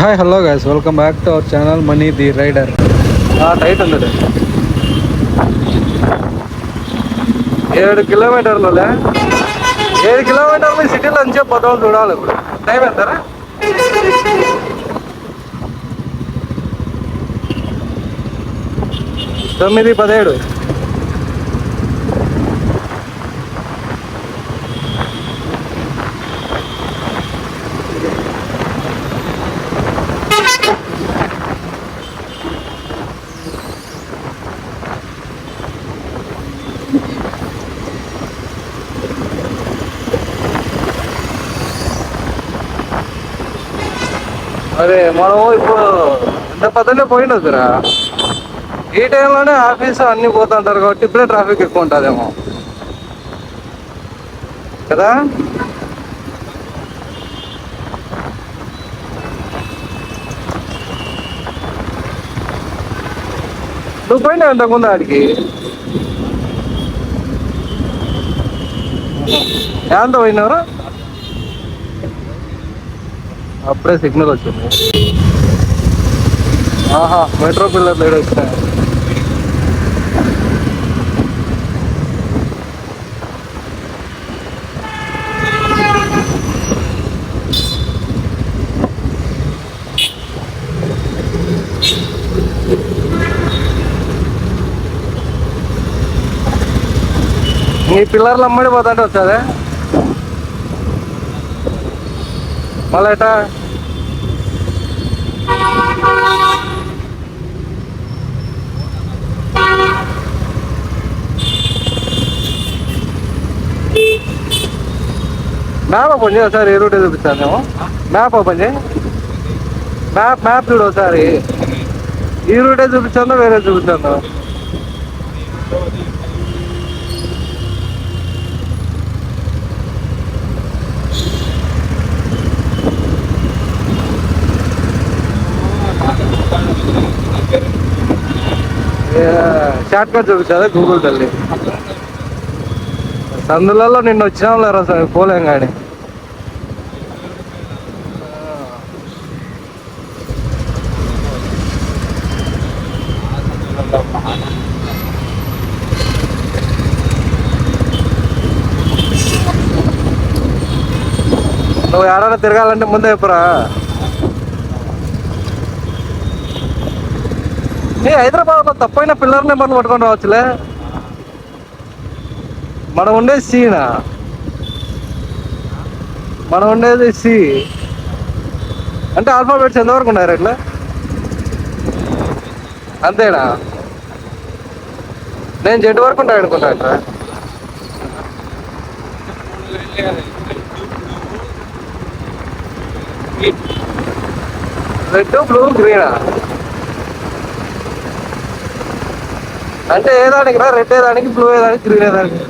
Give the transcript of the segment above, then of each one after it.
Hi hello guys welcome back to our channel money the rider tight ఉంది ఏడు కిలోమీటర్లు ఏడు కిలోమీటర్లు సిటీలో నుంచి పదవులు చూడాలి ఇప్పుడు. టైం ఎంతరా? తొమ్మిది పదిహేడు. అరే మనం ఇప్పుడు ఎంత పద్దనే పోయిండొద్దురా ఈ టైంలోనే ఆఫీస్ అన్ని పోతుంటారు కాబట్టి ఇప్పుడే ట్రాఫిక్ ఎక్కువ ఉంటుందేమో. కదా? నువ్వు పోయినా ఇంతకుముందు ఆడికి? ఎంత పోయినారు అప్పుడే సిగ్నల్ వచ్చింది. ఆహా మెట్రో పిల్లర్ లేడు వచ్చినాయి ఈ పిల్లర్లు అమ్మడి పోతాంటే వచ్చాదే మళ్ళీ మ్యాప్ ఓపెన్ ఒకసారి ఏ రూట్ చూపిస్తాను మేము మ్యాప్ ఓపెన్ చేయి. మ్యాప్ మ్యాప్ చూడు ఒకసారి. ఈ రూటే చూపించాను వేరే చూపించాను? షార్ట్ కట్ చూపించాలి గూగుల్ తల్లి? సందులలో నిన్న వచ్చినాం లేరా సార్ పోలేం కానీ నువ్వు ఎవరైనా తిరగాలంటే ముందే నీ హైదరాబాద్ హైదరాబాద్లో తప్పైన పిల్లర్ నెంబర్లు పట్టుకొని రావచ్చులే. మనం ఉండేది సీనా మనం ఉండేది సి. అంటే ఆల్ఫాబెట్స్ ఎంతవరకు ఉన్నారు ఇట్లా అంతేనా? నేను జెడ్ వరకు ఉంటాయి అనుకుంటా ఇట్లా రెడ్ బ్లూ గ్రీనా? అంటే ఏదానికి రా? రెడ్ ఏదానికి బ్లూ ఏదానికి గ్రీన్ ఏదానికి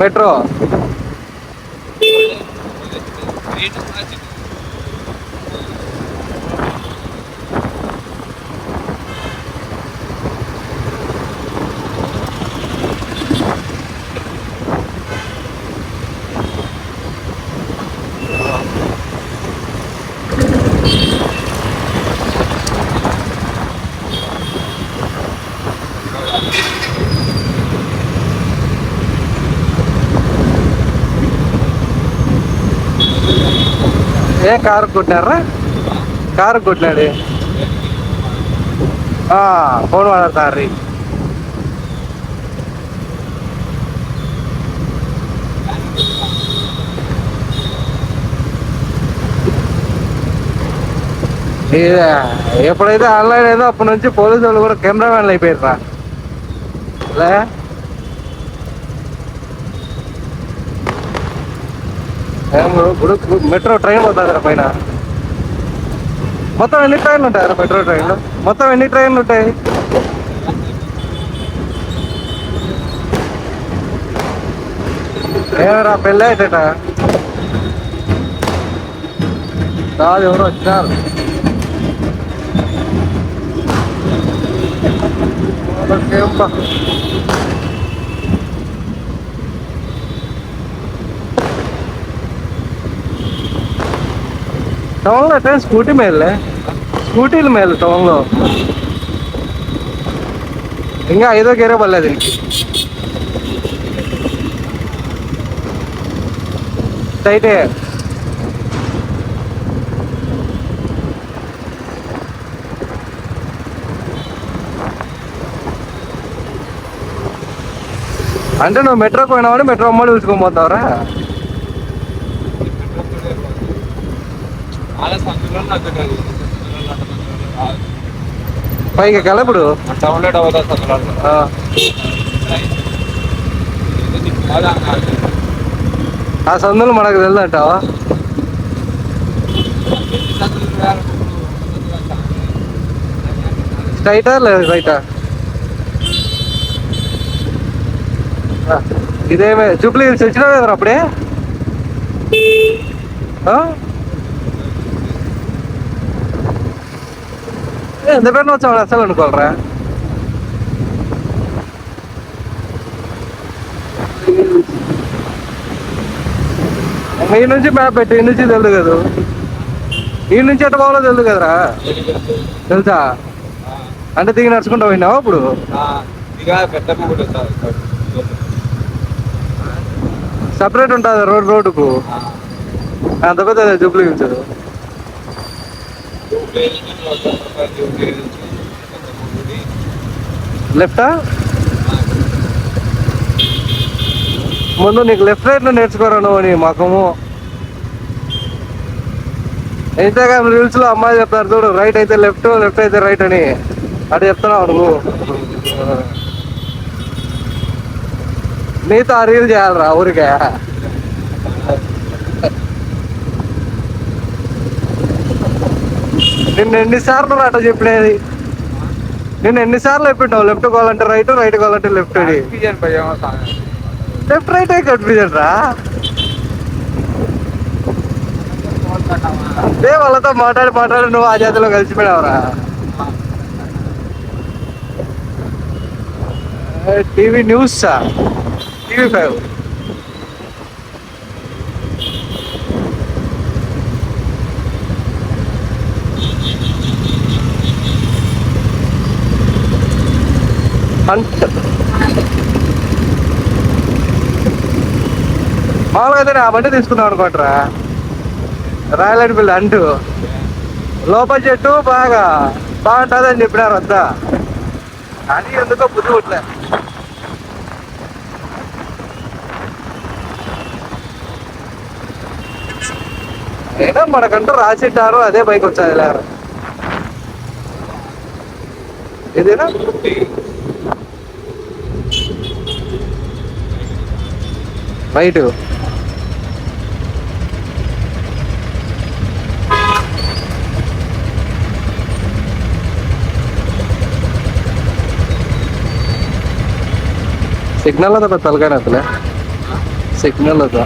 మెట్రో. ఏ కారు కొట్టినారా కారు కొట్టినాడు ఆ, ఫోన్ వాడతారు ఇది ఎప్పుడైతే ఆన్లైన్ ఏదో అప్పటి నుంచి పోలీసు వాళ్ళు కూడా కెమెరా మ్యాన్లు అయిపోయారు రా లే ఏం ఇప్పుడు మెట్రో ట్రైన్ పోతుంది పైన. మొత్తం ఎన్ని ట్రైన్లు ఉంటాయి మెట్రో ట్రైన్లు? మొత్తం ఎన్ని ట్రైన్లు ఉంటాయి? ఏమరా పెళ్ళి అయితేట. కాదు ఎవరు వచ్చినారు. వాళ్ళకేం టౌన్లో అయితే స్కూటీ మేలే. స్కూటీలు మేలే టౌన్లో. ఇంకా ఐదో గేరే పడలేదు దీనికి. టైటే. అంటే నువ్వు మెట్రోకి పోయినావని మెట్రో అమ్మడి చూసుకొని అలా సందులో నాకు తెలియదు. పైకి ఎక్కాలా ఇప్పుడు? ఆ, సందులు మనకు తెలుదంటావా స్ట్రైటా లేదు రైటా ఇదేమే జూబ్లీ హిల్స్ వచ్చినా కదా అప్పుడే ఆ? ఏ, ఎంత పేరు వచ్చావు అసలు అనుకోవాలరా ఈ నుంచి మ్యాప్ పెట్టి ఈ నుంచి తెలుదు కదా ఈ నుంచి ఎట్ట పోవాలో తెలుదు కదరా తెలుసా అంటే దిగి నడుచుకుంటూ పోయినావా ఇప్పుడు సపరేట్ ఉంటుంది రోడ్ రోడ్డుకు అంత పెద్ద జూబ్లీ హిల్స్ లెఫ్టా? ముందు నీకు లెఫ్ట్ రైట్లో నేర్చుకోరా నువ్వు నీ మకము. ఇన్స్టాగ్రామ్ రీల్స్లో అమ్మాయి చెప్తారు చూడు రైట్ అయితే లెఫ్ట్ లెఫ్ట్ అయితే రైట్ అని. అటు చెప్తున్నావు నువ్వు. నీతో ఆ రీల్ చేయాలరా ఊరికే. నిన్ను ఎన్నిసార్లు అట చెప్పినది? నిన్ను ఎన్నిసార్లు చెప్పింటావు? లెఫ్ట్ కావాలంటే రైట్ రైట్ కావాలంటే లెఫ్ట్ లెఫ్ట్ రైట్ కన్ఫ్యూజన్ రా? అదే వాళ్ళతో మాట్లాడి మాట్లాడి నువ్వు ఆ జాతిలో కలిసిపోయావురా టీవీ న్యూస్? TV five. మామూలుగా అయితే ఆ బండి తీసుకుందాం అనుకుంటారా రాయల్ ఎన్ఫీల్డ్ అంటూ. లోపల చెట్టు బాగా బాగుంటుంది అని చెప్పినారు అంతా. కానీ ఎందుకో బుద్ధి పుట్టలే. అయినా మనకంటూ రాసిట్టారు అదే బైక్ వచ్చాది లేరు ఇదేనా రైట్ సిగ్నల్ అದ తలకాయ అతలే సిగ్నల్ అద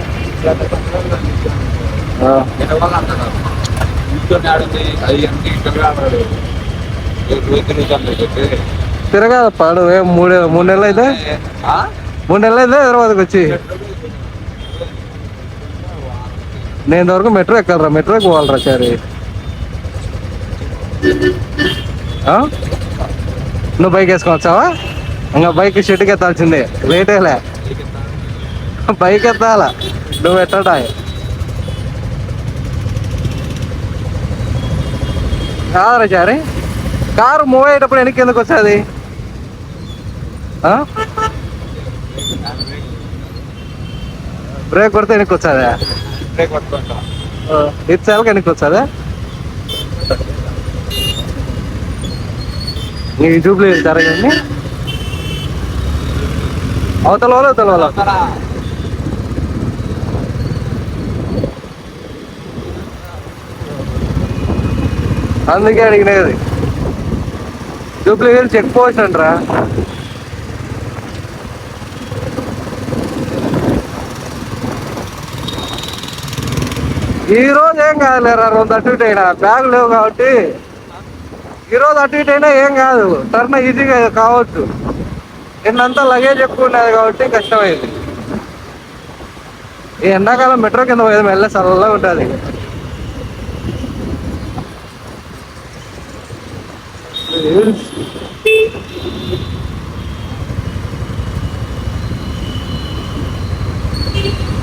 తిరగాదప్ప నువ్వే మూడు మూడు నెలలు అయితే? మూడు నెలలు అయితే హైదరాబాద్కి వచ్చి. నేను ఇంతవరకు మెట్రో ఎక్కాలరా? మెట్రోకి పోవాలరా సరే నువ్వు బైక్ వేసుకొని వచ్చావా? ఇంకా బైక్ షెడ్కి ఎత్తాల్సిందే. లేటేలే బైక్ ఎత్తాలా. నువ్వు ఎట్టడా? కాదరా చారి. కారు మూవ్ అయ్యేటప్పుడు వెనక్కి ఎందుకు వచ్చేది? బ్రేక్ కొడితే వెనక్కి వచ్చాదా? ఇది చాలకి వెనక్కి వచ్చాదా నీ జూబ్లీ జరగండి. అవతల వాళ్ళు అవతల వాళ్ళు. అందుకే అడిగినది. జూబ్లీ చెక్ పోస్ట్ అంటారా. ఈ రోజు ఏం కాదులేరా రెండు అటు ఇటు అయినా. బ్యాగ్ లేవు కాబట్టి ఈ రోజు అటు ఇటు అయినా ఏం కాదు. టర్న్ ఈజీగా కావచ్చు. నిన్నంతా లగేజ్ ఎక్కువ ఉండేది కాబట్టి కష్టమైంది. ఈ ఎండాకాలం మెట్రో కింద పోయేది మెల్ల చల్లగా ఉంటుంది. Thank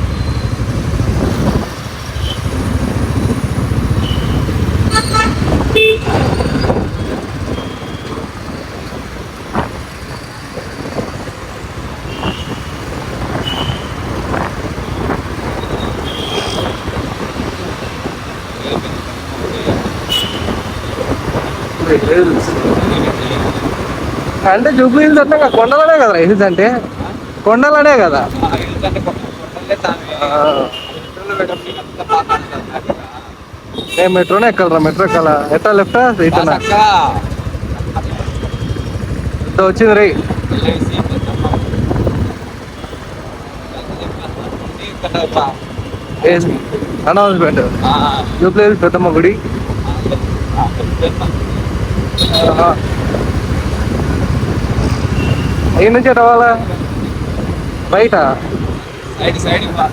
అంటే జూబ్లీ హిల్స్ అంటే కొండలనే కదా హిల్స్ అంటే? కొండలనే కదా. నేను మెట్రోనే ఎక్కాలరా మెట్రో ఎక్కాల? ఎట్టా లెఫ్టా చక్కగా వచ్చింది రై. అనౌన్స్మెంట్. జూబ్లీ హిల్స్ పెద్దమ్మ గుడి. ఈ నుంచి రావాలా బయట సైడ్ సైడ్ బా.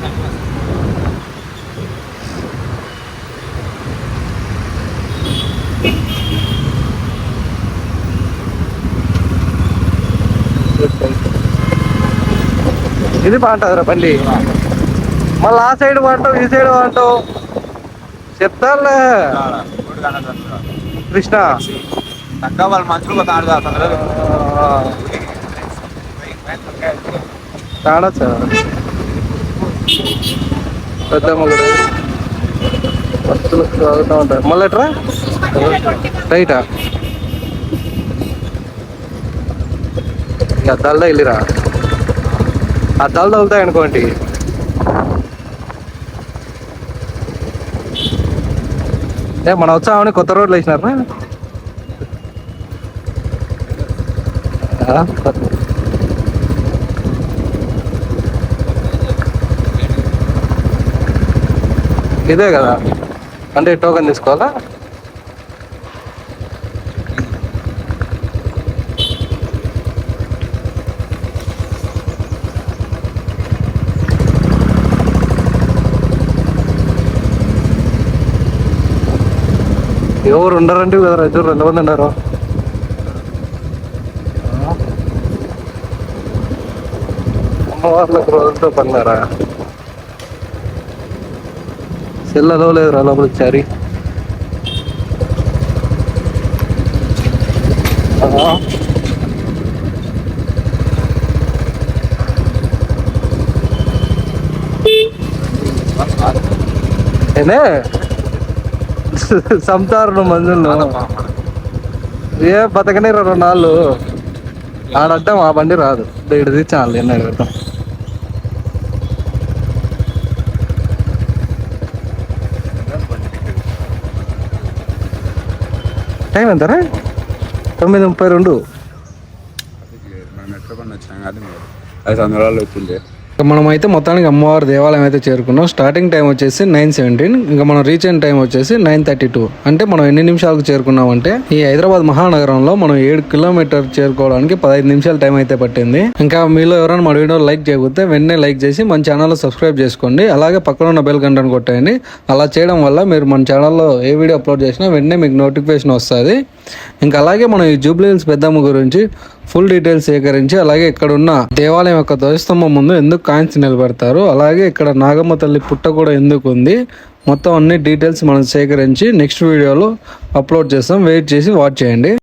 ఇది బాగుంటుందిరా బండి. మళ్ళీ ఆ సైడ్ బాగుంటావు ఈ సైడ్ బాగుంటావు. చెప్తానులే. కృష్ణ. చక్కగా వాళ్ళు మంచులు తాడు తాగుతున్నారు కాడచ్చా పెద్దమ్మ గుడి భక్తులు చదువుతూ ఉంటారు మళ్ళీ ఎట్రా? రైటా వెళ్ళిరా అద్దాలు తగులుతాయి అనుకోండి. ఏ మనం వచ్చామని కొత్త రోడ్లు వేసినారు ఇదే కదా. అంటే టోకెన్ తీసుకోవాలా? ఎవరు ఉండరంటే కదా ఇద్దరు రెండు మంది ఉన్నారు అమ్మవార్లకు రోజులతో పన్నారా సెల్లలో లేదురా లోపల చారి ఏనే సంతారు మందులు. ఏ బతకనే రెండు నాళ్ళు ఆడడ్డం ఆ బండి రాదు. ఇడిది చాలు ఎన్న టైం ఎంతరా? తొమ్మిది ముప్పై రెండు. అది ఐదు వందల వచ్చింది. మనం అయితే మొత్తానికి అమ్మవారి దేవాలయం అయితే చేరుకున్నాం. స్టార్టింగ్ టైం వచ్చేసి నైన్ సెవెంటీన్ ఇంకా మనం రీచ్ అయిన టైం వచ్చేసి నైన్ థర్టీ టూ అంటే మనం ఎన్ని నిమిషాలకు చేరుకున్నాం అంటే ఈ హైదరాబాద్ మహానగరంలో మనం ఏడు కిలోమీటర్ చేరుకోవడానికి పదహైదు నిమిషాల టైం అయితే పట్టింది. ఇంకా మీలో ఎవరైనా మన వీడియో లైక్ చేయకపోతే వెంటనే లైక్ చేసి మన ఛానల్లో సబ్స్క్రైబ్ చేసుకోండి. అలాగే పక్కన ఉన్న బెల్ గంటను కొట్టేయండి. అలా చేయడం వల్ల మీరు మన ఛానల్లో ఏ వీడియో అప్లోడ్ చేసినా వెంటనే మీకు నోటిఫికేషన్ వస్తుంది. ఇంకా అలాగే మనం ఈ జూబ్లీ హిల్స్ పెద్దమ్మ గురించి ఫుల్ డీటెయిల్స్ సేకరించి అలాగే ఇక్కడ ఉన్న దేవాలయం యొక్క ధ్వజస్తంభం ముందు ఎందుకు కాయిన్స్ నిలబెడతారు అలాగే ఇక్కడ నాగమ్మ తల్లి పుట్ట కూడా ఎందుకు ఉంది మొత్తం అన్ని డీటెయిల్స్ మనం సేకరించి నెక్స్ట్ వీడియోలో అప్లోడ్ చేస్తాం. వెయిట్ చేసి వాచ్ చేయండి.